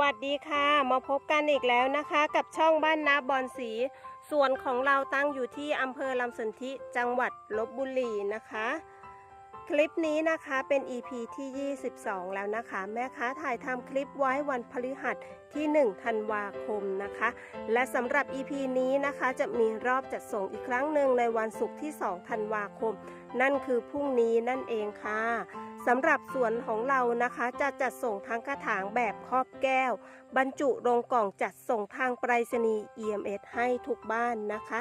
วัสดีค่ะ มาพบกันอีกแล้วนะคะ กับช่องบ้านนาบอนสี ส่วนของเราตั้งอยู่ที่อำเภอลำสนธิจังหวัดลบบุรีนะคะ คลิปนี้นะคะเป็น EP ที่ 22 แล้วนะคะ แม่ค้าถ่ายทำคลิปไว้วันพฤหัสที่ 1 ธันวาคมนะคะ และสำหรับ EP นี้นะคะจะมีรอบจัดส่งอีกครั้งหนึ่งในวันศุกร์ที่ 2 ธันวาคม นั่นคือพรุ่งนี้นั่นเองค่ะ สำหรับสวนของเรานะคะจะจัดส่งทั้งกระถางแบบครอบแก้ว บรรจุลงกล่องจัดส่งทางไปรษณีย์ EMS ให้ทุกบ้านนะคะ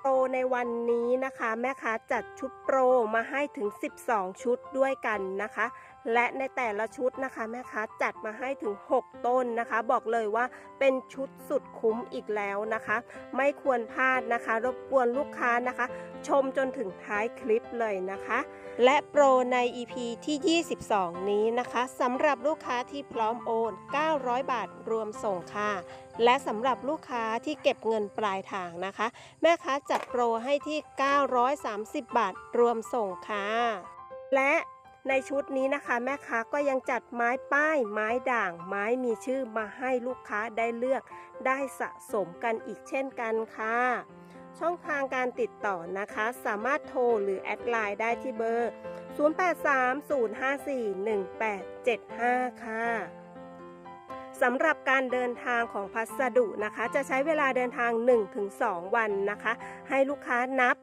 โปรในวันนี้นะคะแม่ค้าจัดชุดโปรมาให้ถึง 12 ชุดด้วยกันนะคะ และในแต่ละชุดนะคะแม่ค้าจัดมาให้ถึง 6 ต้นนะคะ บอกเลยว่าเป็นชุดสุดคุ้มอีกแล้วนะคะ ไม่ควรพลาดนะคะ รบกวนลูกค้านะคะ ชมจนถึงท้ายคลิปเลยนะคะ และโปรใน EP ที่ 22 นี้นะคะสำหรับลูกค้าที่พร้อมโอน 900 บาทรวมส่งค่ะ และสำหรับลูกค้าที่เก็บเงินปลายทางนะคะ แม่ค้าจัดโปรให้ที่ 930 บาทรวมส่งค่ะ และในชุดนี้นะคะ แม่ค้าก็ยังจัดไม้ป้าย ไม้ด่าง ไม้มีชื่อมาให้ลูกค้าได้เลือก ได้สะสมกันอีกเช่นกันค่ะ ช่องทางการติดต่อนะคะ สามารถโทรหรือแอดไลน์ได้ที่เบอร์ 0830541875 ค่ะสำหรับการเดินทางของพัสดุนะคะ จะใช้เวลาเดินทาง 1-2 วันนะคะ ให้ลูกค้านับ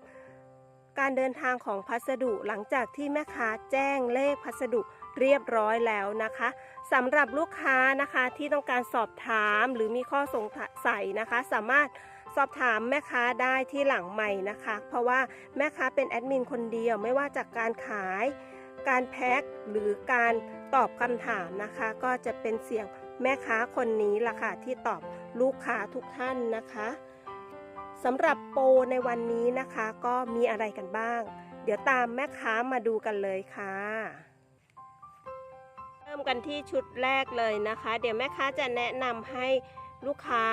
การเดินทางของพัสดุหลังจากที่แม่ค้าแจ้งเลขพัสดุเรียบร้อยแล้วนะคะสำหรับลูกค้านะคะที่ต้องการสอบถามหรือมีข้อสงสัยนะคะ สามารถ อบถามแม่ค้าได้ที่หลังใหม่นะคะ เพราะว่าแม่ค้าเป็นแอดมินคนเดียวไม่ว่าจากการขาย การแพ็คหรือการตอบคำถามนะคะ ก็จะเป็นเสียงแม่ค้าคนนี้ล่ะค่ะที่ตอบลูกค้าทุกท่านนะคะสำหรับโปรในวันนี้นะคะ ก็มีอะไรกันบ้าง เดี๋ยวตามแม่ค้ามาดูกันเลยค่ะเริ่มกันที่ชุดแรกเลยนะคะ เดี๋ยวแม่ค้าจะแนะนำให้ ลูกค้า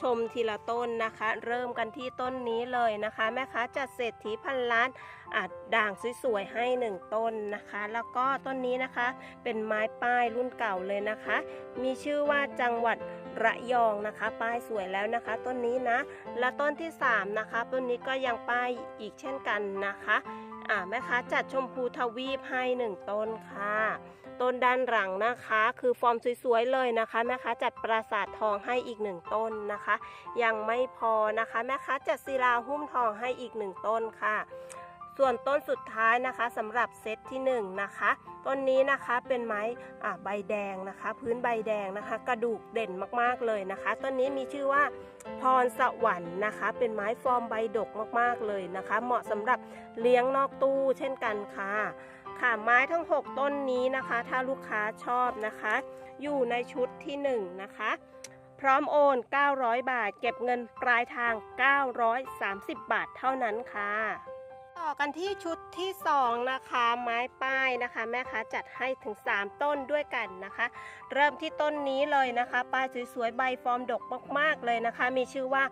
ชมทีละต้นนะคะ เริ่มกันที่ต้นนี้เลยนะคะ แม่ค้าจัดเศรษฐีพันล้านอัดด่างสวยๆให้หนึ่งต้นนะคะ แล้วก็ต้นนี้นะคะ เป็นไม้ป้ายรุ่นเก่าเลยนะคะ มีชื่อว่าจังหวัดระยองนะคะ ป้ายสวยแล้วนะคะ ต้นนี้นะ และต้นที่สามนะคะ ต้นนี้ก็ยังป้ายอีกเช่นกันนะคะอ่าแม่ค้าจัดชมพูทวีปให้หนึ่งต้นค่ะ ต้นด้านหลังนะคะ คือฟอร์มสวยๆเลยนะคะแม่ค้าจัดปราสาททองให้อีกหนึ่งต้นนะคะ ยังไม่พอนะคะแม่ค้าจัดศิลาหุ้มทองให้อีกหนึ่งต้นค่ะ ส่วนต้นสุดท้ายนะคะสำหรับเซตที่1นงนะคะต้นนี้นะคะเป็นไม้ใบแดงนะคะ พื้นใบแดงนะคะ กระดูกเด่นมากๆเลยนะคะต้นนี้มีชื่อว่าพรสวรรค์นะคะ เป็นไม้ฟอร์มใบดกมากๆเลยนะคะ เหมาะสำหรับเลี้ยงนอกตู้เช่นกันค่ะ ค่ะไม้ทั้ง 6 ต้นนี้นะคะ ถ้าลูกค้าชอบนะคะ อยู่ในชุดที่ 1 นะคะ พร้อมโอน 900 บาท เก็บเงินปลายทาง 930 บาทเท่านั้นค่ะ ต่อกันที่ชุดที่ 2 นะคะ ไม้ป้ายนะคะ แม่ค้าจัดให้ถึง 3 ต้นด้วยกันนะคะ เริ่มที่ต้นนี้เลยนะคะ ป้ายสวยๆ ใบฟอร์มดกมากๆเลยนะคะ มีชื่อว่า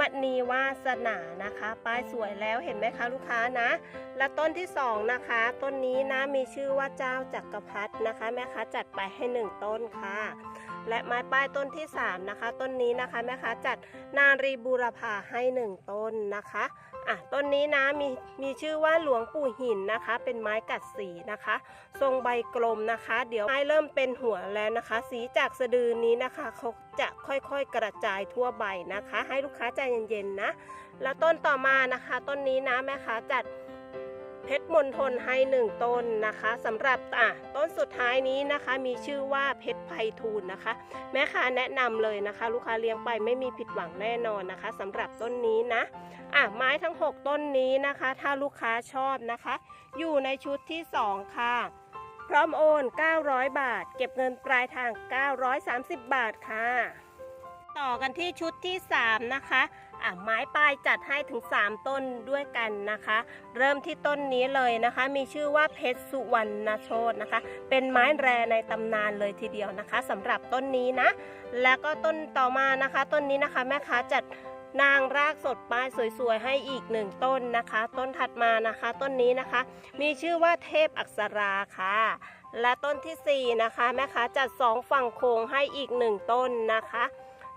มณีวาสนานะคะ ป้ายสวยแล้วเห็นไหมคะลูกค้านะ และต้นที่สองนะคะต้นนี้นะมีชื่อว่าเจ้าจักรพรรดินะคะแม่ค้าจัดไปให้หนึ่งต้นค่ะ และไม้ป้ายต้นที่สามนะคะ ต้นนี้นะคะแม่ค้าจัดนารีบูรพาให้หนึ่งต้นนะคะอะต้นนี้นะมีมีชื่อว่าหลวงปู่หินนะคะ เป็นไม้กัดสีนะคะ ทรงใบกลมนะคะ เดี๋ยวไม้เริ่มเป็นหัวแล้วนะคะ สีจากสะดือนี้นะคะเขาจะค่อยๆกระจายทั่วใบนะคะ ให้ลูกค้าใจเย็นๆนะ แล้วต้นต่อมานะคะ ต้นนี้นะแม่ค้าจัด เพชรมณฑลให้หนึ่งต้นนะคะสำหรับอะต้นสุดท้ายนี้นะคะ มีชื่อว่าเพชรไพฑูรย์นะคะ แม่ค้าแนะนำเลยนะคะ ลูกค้าเลี้ยงไปไม่มีผิดหวังแน่นอนนะคะสำหรับต้นนี้นะอะไม้ทั้ง 6 ต้นนี้นะคะ ถ้าลูกค้าชอบนะคะ อยู่ในชุดที่ 2 ค่ะพร้อมโอน 900 บาท เก็บเงินปลายทาง 930 บาทค่ะ ต่อกันที่ชุดที่ 3 นะคะ อะไม้ปลายจัดให้ถึง 3 ต้นด้วยกันนะคะ เริ่มที่ต้นนี้เลยนะคะ มีชื่อว่าเพชรสุวรรณโชตนะคะ เป็นไม้แรในตำนานเลยทีเดียวนะคะสำหรับต้นนี้นะ แล้วก็ต้นต่อมานะคะ ต้นนี้นะคะแม่ค้าจัดนางรากสดป้ายสวยๆ ให้อีกหนึ่งต้นนะคะ ต้นถัดมานะคะ ต้นนี้นะคะ มีชื่อว่าเทพอักษราค่ะ และต้นที่สี่นะคะแม่ค้าจัดสองฝั่งโค้งให้อีกหนึ่งต้นนะคะ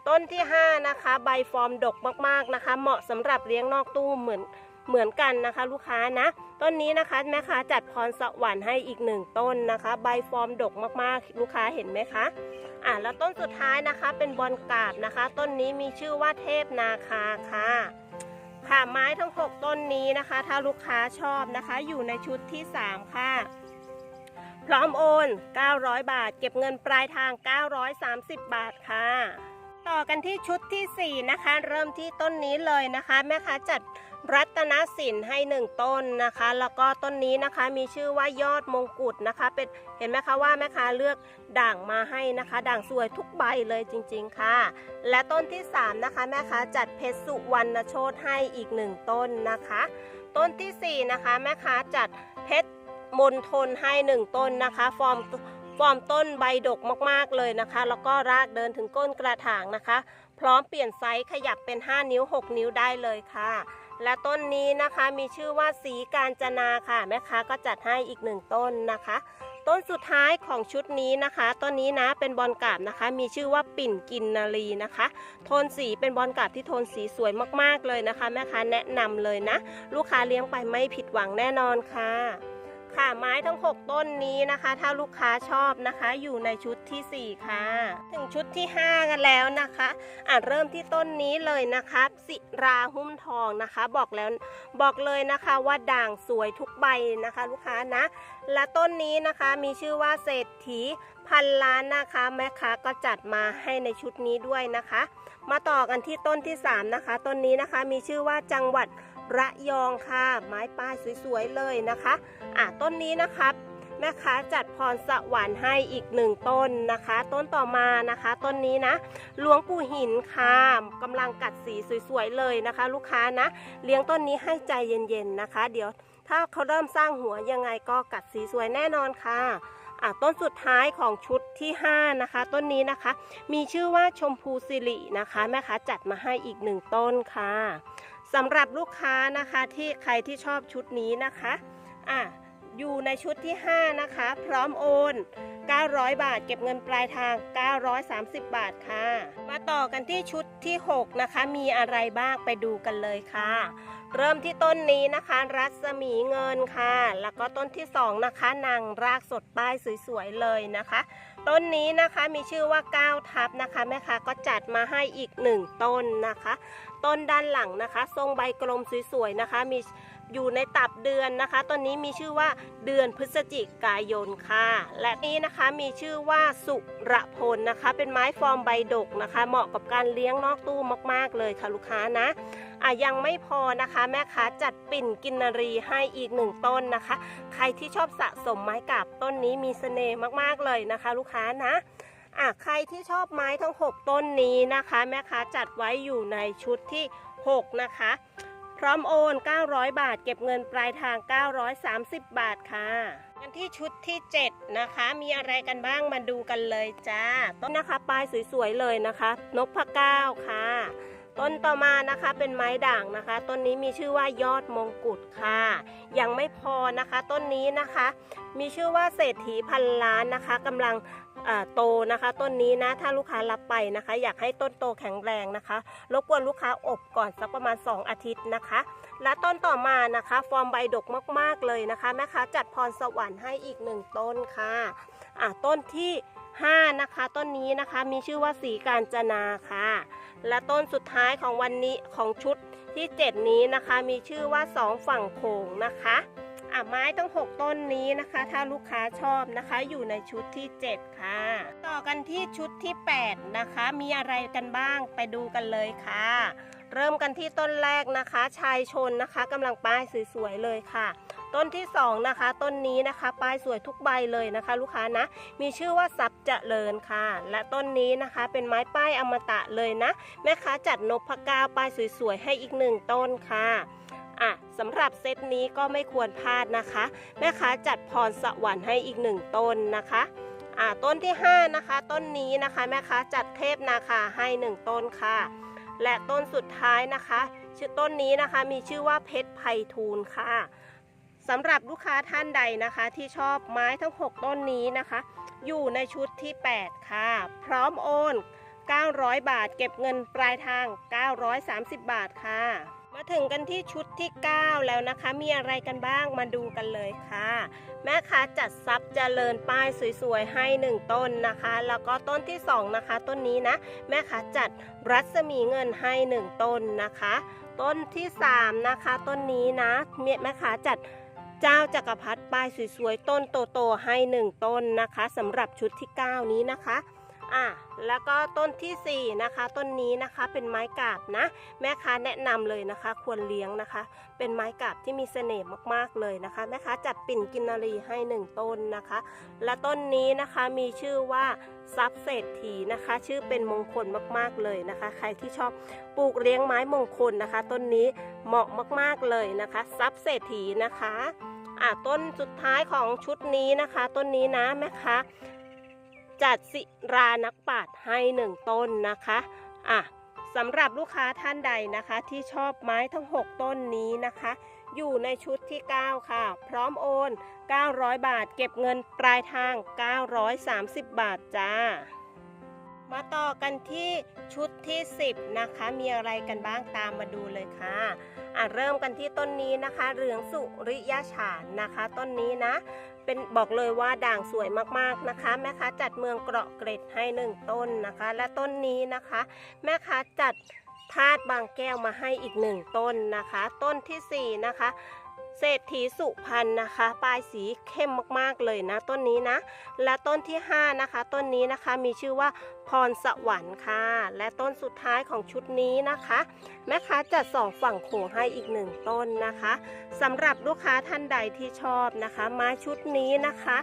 ต้นที่ห้านะคะ ใบฟอร์มดกมากๆนะคะ เหมาะสำหรับเลี้ยงนอกตู้เหมือนเหมือนกันนะคะ ลูกค้านะ ต้นนี้นะคะแม่ค้าจัดพรสวรรค์ให้อีกหนึ่งต้นนะคะ ใบฟอร์มดกมากๆ ลูกค้าเห็นไหมคะอะแล้วต้นสุดท้ายนะคะ เป็นบอลกาบนะคะ ต้นนี้มีชื่อว่าเทพนาคาค่ะค่ะไม้ทั้ง 6 ต้นนี้นะคะ ถ้าลูกค้าชอบนะคะ อยู่ในชุดที่ 3 ค่ะ พร้อมโอน 900 บาท เก็บเงินปลายทาง 930 บาทค่ะ ต่อกันที่ชุดทีสี่ 4 นะคะ เริ่มที่ต้นนี้เลยนะคะ แม่ค้าจัดรัตนสินให้ 1 ต้นนะคะ แล้วก็ต้นนี้นะคะมีชื่อว่ายอดมงกุฎนะคะ เป็นเห็นไหมคะว่าแม่ค้าเลือกด่างมาให้นะคะ ด่างสวยทุกใบเลยจริงๆค่ะ และต้นที่ 3 นะคะ แม่ค้าจัดเพชรสุวรรณโชตให้อีก 1 ต้นนะคะ ต้นทีสี่4 นะคะ แม่ค้าจัดเพชรมนทนให้ 1 ต้นนะคะ ฟอร์ม ฟอร์มต้นใบดกมากๆเลยนะคะ แล้วก็รากเดินถึงก้นกระถางนะคะ พร้อมเปลี่ยนไซส์ขยับเป็น 5 นิ้ว 6 นิ้วได้เลยค่ะ และต้นนี้นะคะมีชื่อว่าสีการจนาค่ะแม่ค้าก็จัดให้อีกหนึ่งต้นนะคะ ต้นสุดท้ายของชุดนี้นะคะ ต้นนี้นะเป็นบอลกาบนะคะ มีชื่อว่าปิ่นกินนารีนะคะ โทนสีเป็นบอลกาบที่โทนสีสวยมากๆเลยนะคะแม่ค้าแนะนำเลยนะ ลูกค้าเลี้ยงไปไม่ผิดหวังแน่นอนค่ะ ค่ะไม้ทั้ง 6 ต้นนี้นะคะ ถ้าลูกค้าชอบนะคะอยู่ในชุดทีสี่ 4 ค่ะ ถึงชุดที่ 5 กันแล้วนะคะอะเริ่มที่ต้นนี้เลยนะคะสิราหุ้มทองนะคะ บอกแล้วบอกเลยนะคะว่าด่างสวยทุกใบนะคะ ลูกค้านะ และต้นนี้นะคะมีชื่อว่าเศรษฐีพันล้านนะคะแม่ค้าก็จัดมาให้ในชุดนี้ด้วยนะคะ มาต่อกันที่ต้นที่ 3 นะคะ ต้นนี้นะคะมีชื่อว่าจังหวัด ระยองค่ะ ไม้ป้ายสวยๆเลยนะคะอะต้นนี้นะครับแม่ค้าจัดพรสวรรค์ให้อีกหนึ่งต้นนะคะ ต้นต่อมานะคะ ต้นนี้นะหลวงปู่หินค่ะกำลังกัดสีสวยๆเลยนะคะ ลูกค้านะ เลี้ยงต้นนี้ให้ใจเย็นๆนะคะ เดี๋ยวถ้าเขาเริ่มสร้างหัวยังไงก็กัดสีสวยแน่นอนค่ะอะต้นสุดท้ายของชุดที่ 5 นะคะ ต้นนี้นะคะ มีชื่อว่าชมพูสิรินะคะ แม่ค้าจัดมาให้อีกหนึ่งต้นค่ะ สำหรับลูกค้านะคะที่ใครที่ชอบชุดนี้นะคะอะอยู่ในชุดที่ 5 นะคะ พร้อมโอน 900 บาท เก็บเงินปลายทาง 930 บาทค่ะ มาต่อกันที่ชุดที่ 6 นะคะ มีอะไรบ้างไปดูกันเลยค่ะ เริ่มที่ต้นนี้นะคะ รัศมีเงินค่ะ แล้วก็ต้นที่ 2 นะคะนางรากสดป้ายสวยๆเลยนะคะ ต้นนี้นะคะมีชื่อว่าก้าวทับนะคะแม่ค้าก็จัดมาให้อีก 1 ต้นนะคะ ต้นด้านหลังนะคะ ทรงใบกลมสวยๆนะคะ มีอยู่ในตับเดือนนะคะ ต้นนี้มีชื่อว่าเดือนพฤศจิกายนค่ะ และนี้นะคะมีชื่อว่าสุระพลนะคะ เป็นไม้ฟอร์มใบดกนะคะ เหมาะกับการเลี้ยงนอกตู้มาก ๆ เลยค่ะลูกค้านะอะยังไม่พอนะคะแม่ค้าจัดปิ่นกินนรีให้อีกหนึ่งต้นนะคะ ใครที่ชอบสะสมไม้กาบต้นนี้มีเสน่ห์มากๆเลยนะคะ ลูกค้านะ อะใครที่ชอบไม้ทั้ง 6 ต้นนี้นะคะ แม่ค้าจัดไว้อยู่ในชุดที่ 6 นะคะ พร้อมโอน 900 บาท เก็บเงินปลายทาง 930 บาทค่ะกันที่ชุดที่ 7 นะคะ มีอะไรกันบ้างมาดูกันเลยจ้า ต้นนะคะปลายสวยๆเลยนะคะ นกพเก้าค่ะ ต้นต่อมานะคะเป็นไม้ด่างนะคะ ต้นนี้มีชื่อว่ายอดมงกุฎค่ะ ยังไม่พอนะคะ ต้นนี้นะคะ มีชื่อว่าเศรษฐีพันล้านนะคะกำลัง โตนะคะ ต้นนี้นะถ้าลูกค้ารับไปนะคะ อยากให้ต้นโตแข็งแรงนะคะรบกวนลูกค้าอบก่อนสักประมาณ 2 อาทิตย์นะคะ และต้นต่อมานะคะ ฟอร์มใบดกมากๆเลยนะคะแม่ค้าจัดพรสวรรค์ให้อีกหนึ่งต้นค่ะอะต้นที่ 5 นะคะ ต้นนี้นะคะมีชื่อว่าสีการจนาค่ะ และต้นสุดท้ายของวันนี้ของชุดที่ 7 นี้นะคะ มีชื่อว่า 2 ฝั่งโขงนะคะ อะไม้ทั้ง 6 ต้นนี้นะคะ ถ้าลูกค้าชอบนะคะ อยู่ในชุดที่ 7 ค่ะ ต่อกันที่ชุดที่ 8 นะคะ มีอะไรกันบ้างไปดูกันเลยค่ะ เริ่มกันที่ต้นแรกนะคะ ชายชนนะคะกำลังป้ายสวยๆเลยค่ะ ต้นที่ 2 นะคะ ต้นนี้นะคะ ป้ายสวยทุกใบเลยนะคะ ลูกค้านะ มีชื่อว่าซับเจริญค่ะ และต้นนี้นะคะเป็นไม้ป้ายอมตะเลยนะ แม่ค้าจัดนพก้าวป้ายสวยๆให้อีกหนึ่งต้นค่ะ อะสำหรับเซตนี้ก็ไม่ควรพลาดนะคะ แม่ค้าจัดพรสวรรค์ให้อีกหนึ่งต้นนะคะอะต้นที่ 5 นะคะ ต้นนี้นะคะแม่ค้าจัดเทพนาคาให้หนึ่งต้นค่ะ และต้นสุดท้ายนะคะ ชื่อต้นนี้นะคะมีชื่อว่าเพชรไพฑูรย์ค่ะสำหรับลูกค้าท่านใดนะคะ ที่ชอบไม้ทั้ง 6 ต้นนี้นะคะ อยู่ในชุดที่ 8 ค่ะ พร้อมโอน 900 บาท เก็บเงินปลายทาง 930 บาทค่ะ ถึงกันที่ชุดที่ 9 แล้วนะคะ มีอะไรกันบ้างมาดูกันเลยค่ะ แม่ค้าจัดซับเจริญป้ายสวยๆให้ 1 ต้นนะคะ แล้วก็ต้นที่ 2 นะคะ ต้นนี้นะ แม่ค้าจัดรัศมีเงินให้ 1 ต้นนะคะ ต้นที่ 3 นะคะ ต้นนี้นะแม่ค้าจัดเจ้าจักรพรรดิป้ายสวยๆ ต้นโตๆให้ 1 ต้นนะคะสำหรับชุดที่ 9 นี้นะคะ อะแล้วก็ต้นทีสี่ 4 นะคะ ต้นนี้นะคะเป็นไม้กาบนะ แม่ค้าแนะนำเลยนะคะ ควรเลี้ยงนะคะ เป็นไม้กาบที่มีเสน่ห์มากๆเลยนะคะ แม่ค้าจัดปิ่นกินนารีให้หนึ่งต้นนะคะ และต้นนี้นะคะมีชื่อว่าทรัพย์เศรษฐีนะคะ ชื่อเป็นมงคลมากๆเลยนะคะ ใครที่ชอบปลูกเลี้ยงไม้มงคลนะคะ ต้นนี้เหมาะมากๆเลยนะคะทรัพย์เศรษฐีนะคะอะต้นสุดท้ายของชุดนี้นะคะ ต้นนี้นะแม่ค้า จัดสิรานักปาชญ์ให้หนึ่งต้นนะคะอะสำหรับลูกค้าท่านใดนะคะ ที่ชอบไม้ทั้ง 6 ต้นนี้นะคะ อยู่ในชุดที่ 9 ค่ะ พร้อมโอน 900 บาท เก็บเงินปลายทาง 930 บาทจ้า มาต่อกันที่ชุดที่ 10 นะคะ มีอะไรกันบ้างตามมาดูเลยค่ะอะ เริ่มกันที่ต้นนี้นะคะเหลืองสุริยฉานนะคะ ต้นนี้นะ เป็นบอกเลยว่าด่างสวยมากๆนะคะ แม่ค้าจัดเมืองเกราะเกร็ดให้หนึ่งต้นนะคะ และต้นนี้นะคะ แม่ค้าจัดธาตุบางแก้วมาให้อีกหนึ่งต้นนะคะ ต้นที่สี่นะคะ เศรษฐีสุพรรณนะคะปลายสีเข้มมากๆเลยนะต้นนี้นะ และต้นที่ห้านะคะ ต้นนี้นะคะมีชื่อว่าพรสวรรค์ค่ะ และต้นสุดท้ายของชุดนี้นะคะ แม่ค้าจัดสองฝั่งโขงให้อีกหนึ่งต้นนะคะสำหรับลูกค้าท่านใดที่ชอบนะคะม้ชุดนี้นะคะ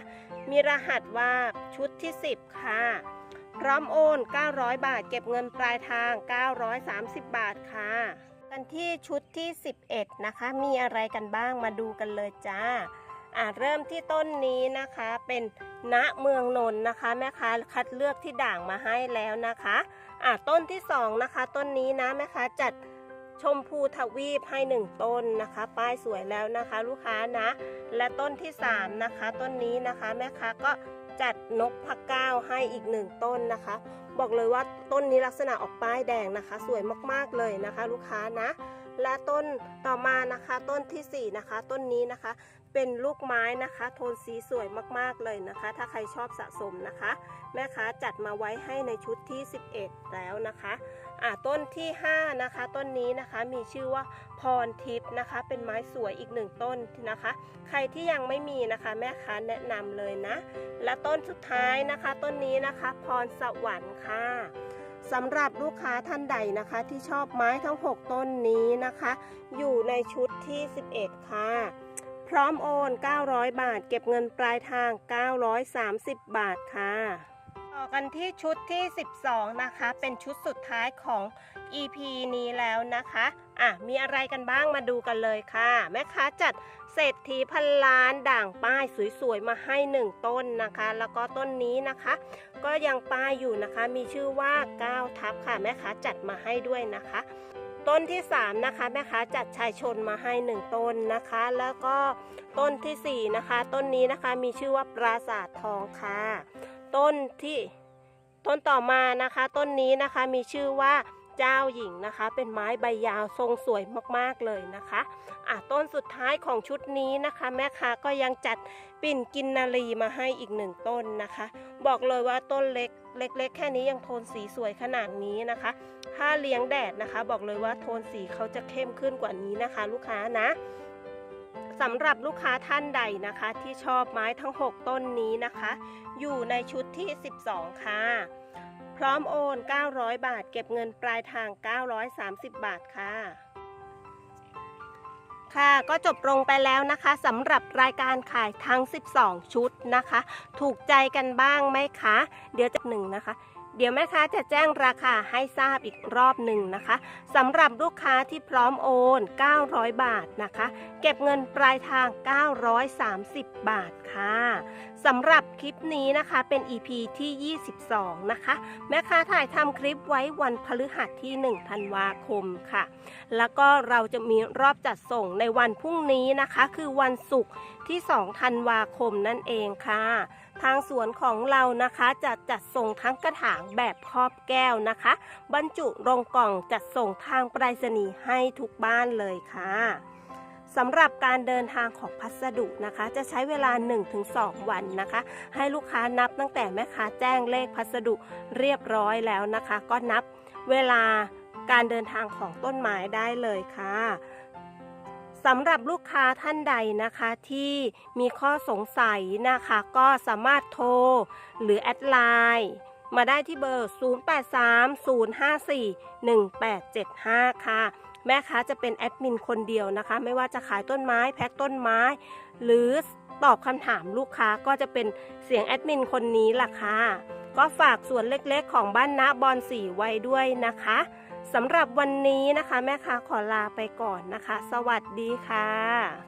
มีรหัสว่าชุดที่ 10 ค่ะพร้อมโอน 900 บาท เก็บเงินปลายทาง 930 บาทค่ะ กันที่ชุดที่ 11 นะคะ มีอะไรกันบ้างมาดูกันเลยจ้าอ่าเริ่มที่ต้นนี้นะคะเป็นณเมืองนนท์นะคะแม่ค้าคัดเลือกที่ด่างมาให้แล้วนะคะอ่าต้นที่สองนะคะต้นนี้นะแม่ค้าจัดชมพูทวีปให้หนึ่งต้นนะคะ ป้ายสวยแล้วนะคะ ลูกค้านะ และต้นที่สามนะคะต้นนี้นะคะแม่ค้าก็ จัดนกพะก้าวให้อีกหนึ่งต้นนะคะ บอกเลยว่าต้นนี้ลักษณะออกป้ายแดงนะคะ สวยมากๆเลยนะคะ ลูกค้านะ และต้นต่อมานะคะ ต้นที่สี่นะคะ ต้นนี้นะคะ เป็นลูกไม้นะคะ โทนสีสวยมากๆเลยนะคะ ถ้าใครชอบสะสมนะคะ แม่ค้าจัดมาไว้ให้ในชุดที่ 11 แล้วนะคะ อ่าต้นที่ 5 นะคะ ต้นนี้นะคะมีชื่อว่าพรทิพย์นะคะ เป็นไม้สวยอีกหนึ่งต้นนะคะ ใครที่ยังไม่มีนะคะ แม่ค้าแนะนำเลยนะ และต้นสุดท้ายนะคะ ต้นนี้นะคะ พรสวรรค์ค่ะสำหรับลูกค้าท่านใดนะคะที่ชอบไม้ทั้ง 6 ต้นนี้นะคะ อยู่ในชุดที่ 11 ค่ะ พร้อมโอน 900 บาท เก็บเงินปลายทาง 930 บาทค่ะ ต่อกันที่ชุดที่ 12 นะคะ เป็นชุดสุดท้ายของ EP นี้แล้วนะคะอะมีอะไรกันบ้างมาดูกันเลยค่ะ แม่ค้าจัดเศรษฐีพันล้านด่างป้ายสวยๆ มาให้ 1 ต้นนะคะ แล้วก็ต้นนี้นะคะ ก็ยังป้ายอยู่นะคะ มีชื่อว่า9ทับค่ะ แม่ค้าจัดมาให้ด้วยนะคะ ต้นที่ 3 นะคะ แม่ค้าจัดชายชนมาให้ 1 ต้นนะคะ แล้วก็ต้นทีสี่4 นะคะ ต้นนี้นะคะมีชื่อว่าปราสาททองค่ะ ต้นที่ต้นต่อมานะคะ ต้นนี้นะคะมีชื่อว่าเจ้าหญิงนะคะ เป็นไม้ใบยาวทรงสวยมากๆเลยนะคะอะต้นสุดท้ายของชุดนี้นะคะ แม่ค้าก็ยังจัดปิ่นกินนารีมาให้อีกหนึ่งต้นนะคะ บอกเลยว่าต้นเล็กเล็ก ๆ แค่นี้ยังโทนสีสวยขนาดนี้นะคะ ถ้าเลี้ยงแดดนะคะ บอกเลยว่าโทนสีเขาจะเข้มขึ้นกว่านี้นะคะ ลูกค้านะำหรับลูกค้าท่านใดนะคะ ที่ชอบไม้ทั้ง 6 ต้นนี้นะคะ อยู่ในชุดที่ 12 ค่ะ พร้อมโอน 900 บาท เก็บเงินปลายทาง 930 บาทค่ะ ค่ะก็จบลงไปแล้วนะคะสำหรับรายการขายทั้ง 12 ชุดนะคะ ถูกใจกันบ้างไหมคะ เดี๋ยวจะหนึ่งนะคะ เดี๋ยวแม่ค้าจะแจ้งราคาให้ทราบอีกรอบหนึ่งนะคะสำหรับลูกค้าที่พร้อมโอน 900 บาทนะคะ เก็บเงินปลายทาง 930 บาทค่ะสำหรับคลิปนี้นะคะเป็น EP ที่ 22 นะคะ แม่ค้าถ่ายทำคลิปไว้วันพฤหัสที่ 1 ธันวาคมค่ะ แล้วก็เราจะมีรอบจัดส่งในวันพรุ่งนี้นะคะ คือวันศุกร์ที่ 2 ธันวาคมนั่นเองค่ะ ทางสวนของเรานะคะจะจัดส่งทั้งกระถางแบบครอบแก้วนะคะ บรรจุลงกล่องจัดส่งทางไปรษณีย์ให้ทุกบ้านเลยค่ะสำหรับการเดินทางของพัสดุนะคะ จะใช้เวลา 1-2 วันนะคะ ให้ลูกค้านับตั้งแต่แม่ค้าแจ้งเลขพัสดุเรียบร้อยแล้วนะคะ ก็นับเวลาการเดินทางของต้นไม้ได้เลยค่ะ สำหรับลูกค้าท่านใดนะคะที่มีข้อสงสัยนะคะ ก็สามารถโทร หรือแอดไลน์มาได้ที่เบอร์ 0830541875 ค่ะ แม่ค้าจะเป็นแอดมินคนเดียวนะคะ ไม่ว่าจะขายต้นไม้แพ็คต้นไม้ หรือตอบคำถามลูกค้าก็จะเป็นเสียงแอดมินคนนี้ล่ะค่ะ ก็ฝากส่วนเล็กๆของบ้านนะบอลสีไว้ด้วยนะคะ สำหรับวันนี้นะคะ แม่ค้าขอลาไปก่อนนะคะ สวัสดีค่ะ